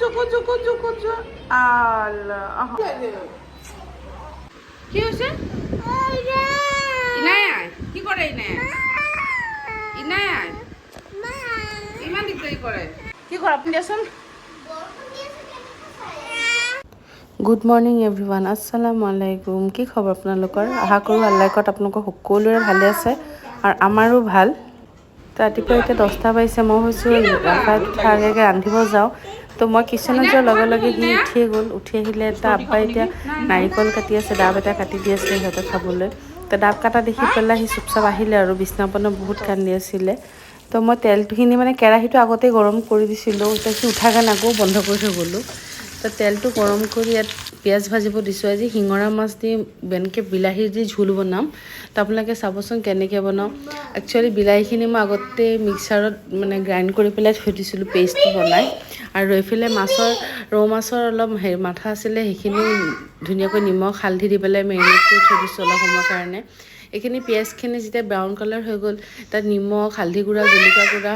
Joko জোকো জোকো জো আল্লাহ আহা। কি ইনাই আই কি কৰে ইনাই আই ইমান দিগদাৰি কৰে কি কৰে আপুনি দিয়াচোন গুড মৰ্ণিং এভৰিৱান আসসালামু আলাইকুম। কি খবৰ আপোনালোকৰ আশা কৰোঁ আল্লাহকত আপোনালোকৰ সকলোৰে ভালে আছে। আৰু আমাৰো ভালো। ৰাতিপুৱা এতিয়া দহটা বাজিছে মই ভাবিছোঁ ৰাতিপুৱা আগে আগে ৰান্ধিব যাওঁ। তো মই কিচেনত যোৱাৰ লগে লগে সি উঠিয়ে গ'ল, উঠি আহিলে এটা আব্বাই এতিয়া নাৰিকল কাটি আছে, ডাব এটা কাটি দি আছিলে সিহঁতে খাবলৈ। তো ডাব কাটা দেখি পেলাই সি চুপচাপ আহিলে আৰু বিছনাখনত বহুত কান্দি আছিলে। তো মই তেলটোখিনি মানে কেৰাহীটো আগতেই গৰম কৰি দিছিলোঁ, এতিয়া সি উঠাৰ কাৰণে আকৌ বন্ধ কৰি থৈ গ'লোঁ। তো তেলটো গৰম কৰি ইয়াত পিঁয়াজ ভাজিব দিছোঁ আজি, শিঙৰা মাছ দি এনেকৈ বিলাহী দি জোল বনাম। তো আপোনালোকে চাবচোন কেনেকৈ বনাওঁ। একচুৱেলি বিলাহীখিনি মই আগতে মিক্সাৰত মানে গ্ৰাইণ্ড কৰি পেলাই থৈ দিছিলোঁ পেষ্টটো বনাই। আৰু এইফালে মাছৰ, ৰৌ মাছৰ অলপ হেৰি মাথা আছিলে, সেইখিনি ধুনীয়াকৈ নিমখ, হালধি দি পেলাই মেৰিনেট কৰি থৈ দিছোঁ অলপ সময়ৰ কাৰণে। এইখিনি পিঁয়াজখিনি যেতিয়া ব্ৰাউন কালাৰ হৈ গ'ল, তাত নিমখ, হালধি গুড়া জলকীয়া গুড়া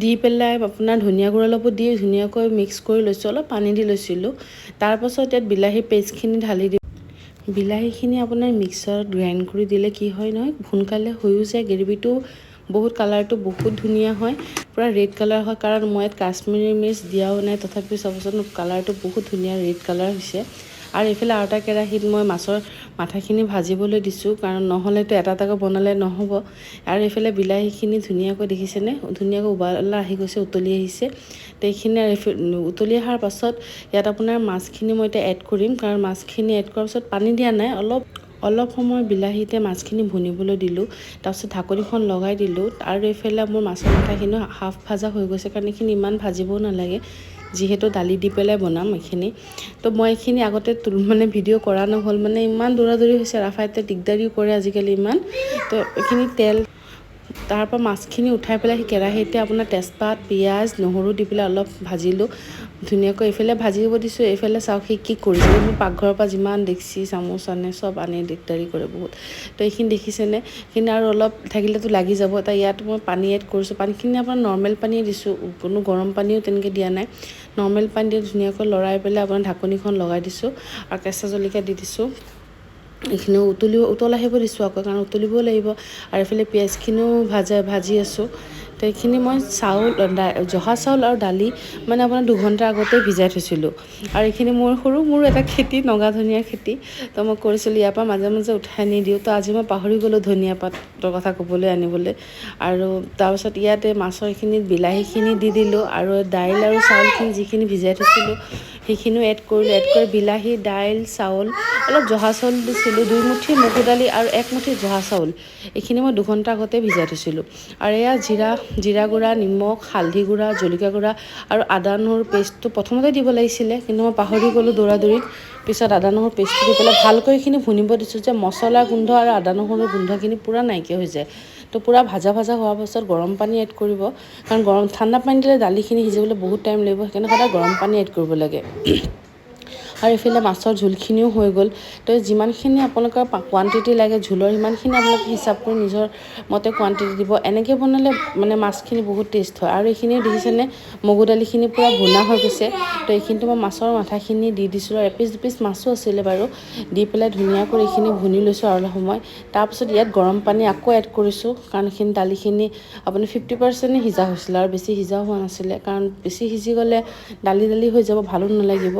দি পেলাই আপোনাৰ ধনিয়া গুড়া অলপো দি ধুনীয়াকৈ মিক্স কৰি লৈছোঁ, অলপ পানী দি লৈছিলোঁ। তাৰপাছত ইয়াত বিলাহী পেষ্টখিনি ঢালি দিওঁ বিলাহীখিনি আপোনাৰ মিক্সাৰত গ্ৰাইণ্ড কৰি দিলে কি হয় নহয়, সোনকালে হৈও যায়, গ্ৰেভিটো বহুত কালাৰটো বহুত ধুনীয়া হয়। পূৰা ৰেড কালাৰ হয়, কাৰণ মই ইয়াত কাশ্মীৰী মিৰ্চ দিয়াও নাই, তথাপিও চাবচোন কালাৰটো বহুত ধুনীয়া ৰেড কালাৰ হৈছে। আৰু এইফালে আৰু এটা কেৰাহীত মই মাছৰ মাথাখিনি ভাজিবলৈ দিছোঁ, কাৰণ নহ'লেতো এটা এটাকৈ বনালে নহ'ব। আৰু এইফালে বিলাহীখিনি ধুনীয়াকৈ দেখিছেনে? ধুনীয়াকৈ উবালা আহি গৈছে, উতলি আহিছে। তো এইখিনি উতলি অহাৰ পাছত ইয়াত আপোনাৰ মাছখিনি মই এতিয়া এড কৰিম, কাৰণ মাছখিনি এড কৰাৰ পাছত পানী দিয়া নাই। অলপ অলপ সময় বিলাহীতে মাছখিনি ভুনিবলৈ দিলোঁ, তাৰপিছত ঢাকনিখন লগাই দিলোঁ। আৰু এইফালে মোৰ মাছৰ মাথাখিনি হাফ ভাজা হৈ গৈছে, কাৰণ এইখিনি ইমান ভাজিবও নালাগে। যিহেতু দালি দি পেলাই বনাম এইখিনি। তো মই এইখিনি আগতে মানে ভিডিঅ' কৰা নহ'ল মানে ইমান দৌৰা দৌৰি হৈছে, ৰাফাইতে দিগদাৰিও কৰে আজিকালি ইমান। তো এইখিনি তেল তাৰ পৰা মাছখিনি উঠাই পেলাই সেই কেৰাহীতে আপোনাৰ তেজপাত, পিঁয়াজ, নহৰু দি পেলাই অলপ ভাজিলোঁ। ধুনীয়াকৈ এইফালে ভাজিব দিছোঁ, এইফালে চাওক সি কি কৰিছে। মোৰ পাকঘৰৰ পৰা যিমান ডেকচি চামুচ আনে, চব আনি, দিগদাৰি কৰে বহুত। তো এইখিনি দেখিছেনে? সেইখিনি আৰু অলপ থাকিলেতো লাগি যাব। তাৰ ইয়াত মই পানী এড কৰিছোঁ। পানীখিনি আপোনাৰ নৰ্মেল পানীয়ে দিছোঁ। কোনো গৰম পানীও তেনেকৈ দিয়া নাই। নৰ্মেল পানী দি ধুনীয়াকৈ লৰাই পেলাই আপোনাৰ ঢাকনিখন লগাই দিছোঁ। আৰু কেঁচা জলকীয়া দি দিছোঁ। এইখিনিও উতলিব উতল আহিব দিছোঁ আকৌ, কাৰণ উতলিবও লাগিব। আৰু এইফালে পিঁয়াজখিনিও ভাজা ভাজি আছোঁ। তো এইখিনি মই চাউল জহা চাউল আৰু দালি মানে আপোনাৰ দুঘণ্টা আগতে ভিজাই থৈছিলোঁ। আৰু এইখিনি মোৰ সৰু, মোৰ এটা খেতি, নগা ধনিয়াৰ খেতি। তো মই কৰিছিলোঁ, ইয়াৰ পৰা মাজে মাজে উঠাই আনি দিওঁ। তো আজি মই পাহৰি গ'লোঁ ধনিয়া পাতৰ কথা ক'বলৈ, আনিবলৈ। আৰু তাৰপিছত ইয়াতে মাছৰ এইখিনিত বিলাহীখিনি দি দিলোঁ। আৰু দাইল আৰু চাউলখিনি যিখিনি ভিজাই থৈছিলোঁ সেইখিনিও এড কৰিলোঁ এড কৰি বিলাহী, দাইল, চাউল, অলপ জহা চাউল দিছিলোঁ, দুই মুঠি মগু দালি আৰু এক মুঠি জহা চাউল। এইখিনি মই দুঘণ্টা আগতে ভিজাই থৈছিলোঁ। আৰু এয়া জিৰা জিৰা গুড়া, নিমখ, হালধি গুড়া, জলকীয়া গুড়া আৰু আদা নহৰু পেষ্টটো প্ৰথমতে দিব লাগিছিলে, কিন্তু মই পাহৰি গ'লোঁ দৌৰা দৌৰিত পিছত আদা নহৰু পেষ্টটো দি পেলাই ভালকৈ এইখিনি ভুনিব দিছোঁ যে মছলাৰ গোন্ধ আৰু আদা নহৰুৰ গোন্ধখিনি পূৰা নাইকিয়া হৈ যায়। তো পূৰা ভাজা ভাজা হোৱাৰ পাছত গৰম পানী এড কৰিব। কাৰণ গৰম ঠাণ্ডা পানী দিলে দালিখিনি সিজিবলৈ বহুত টাইম লাগিব সেইকাৰণে সদায় গৰম পানী এড কৰিব লাগে। আৰু এইফালে মাছৰ জোলখিনিও হৈ গ'ল। তো যিমানখিনি আপোনালোকৰ কোৱাণ্টিটি লাগে জোলৰ সিমানখিনি আপোনালোকে হিচাপ কৰি নিজৰ মতে কোৱাণ্টিটি দিব। এনেকৈ বনালে মানে মাছখিনি বহুত টেষ্ট হয়। আৰু এইখিনি দেখিছেনে? মগু দালিখিনি পূৰা ভুনা হৈ গৈছে। তো এইখিনিতো মই মাছৰ মাথাখিনি দি দিছিলোঁ আৰু এপিচ দুপিচ মাছো আছিলে বাৰু। দি পেলাই ধুনীয়াকৈ এইখিনি ভুনি লৈছোঁ আৰু অলপ সময়। তাৰপিছত ইয়াত গৰম পানী আকৌ এড কৰিছোঁ, কাৰণ এইখিনি দালিখিনি আপুনি ফিফটি পাৰ্চেণ্টে সিজা হৈছিলে আৰু বেছি সিজাও হোৱা নাছিলে। কাৰণ বেছি সিজি গ'লে দালি দালি হৈ যাব, ভালো নালাগিব।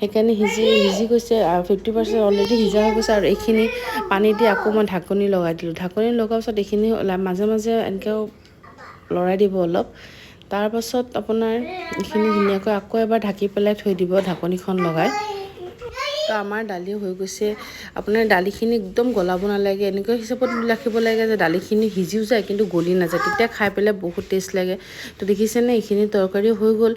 সেইকাৰণে সিজি সিজি গৈছে ফিফটি পাৰ্চেণ্ট অলৰেডি সিজা হৈ গৈছে আৰু এইখিনি পানী দি আকৌ মই ঢাকনি লগাই দিলোঁ। ঢাকনি লগোৱাৰ পিছত এইখিনি মাজে মাজে এনেকৈ লৰাই দিব অলপ। তাৰপাছত আপোনাৰ এইখিনি ধুনীয়াকৈ আকৌ এবাৰ ঢাকি পেলাই থৈ দিব ঢাকনিখন লগাই। তো আমাৰ দালি হৈ গৈছে। আপোনাৰ দালিখিনি একদম গলাব নালাগে। এনেকুৱা হিচাপত ৰাখিব লাগে যে দালিখিনি সিজিও যায়, কিন্তু গলি নাযায়। তেতিয়া খাই পেলাই বহুত টেষ্ট লাগে। তো দেখিছেনে, এইখিনি তৰকাৰী হৈ গ'ল।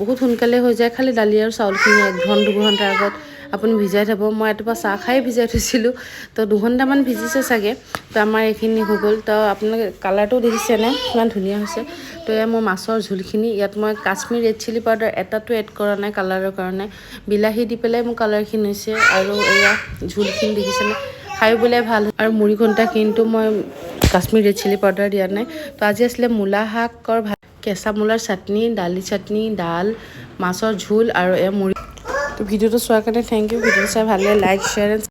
বহুত সোনকালে হৈ যায়। খালি দালি আৰু চাউলখিনি এক ঘণ্টা দুঘণ্টাৰ আগত আপুনি ভিজাই থ'ব। মই ৰাতিপুৱা চাহ খাই ভিজাই থৈছিলোঁ। তো দুঘণ্টামান ভিজিছে চাগে। তো আমাৰ এইখিনি হৈ গ'ল। তো আপোনালোকে কালাৰটো দেখিছেনে? কিমান ধুনীয়া হৈছে। তো এয়া মোৰ মাছৰ জোলখিনি। ইয়াত মই কাশ্মীৰ ৰেড চিলি পাউডাৰ এটাতো এড কৰা নাই কালাৰৰ কাৰণে। বিলাহী দি পেলাই মোৰ কালাৰখিনি হৈছে। আৰু এয়া জোলখিনি দেখিছেনে? খাই পেলাই ভালো। আৰু মুড়ি কিন্তু মই কাশ্মীৰ ৰেড চিলি পাউডাৰ দিয়া নাই। তো আজি আছিলে মূলা শাকৰ ভাত। কেঁচা মূলাৰ চাটনি, দালি চাটনি ডাল মাছৰ জোল আৰু এয়া মুড়ি তো চোৱাৰ কাৰণে থেংক ইউ ভিডিঅ'টো চাই লাগে লাইক শেয়ার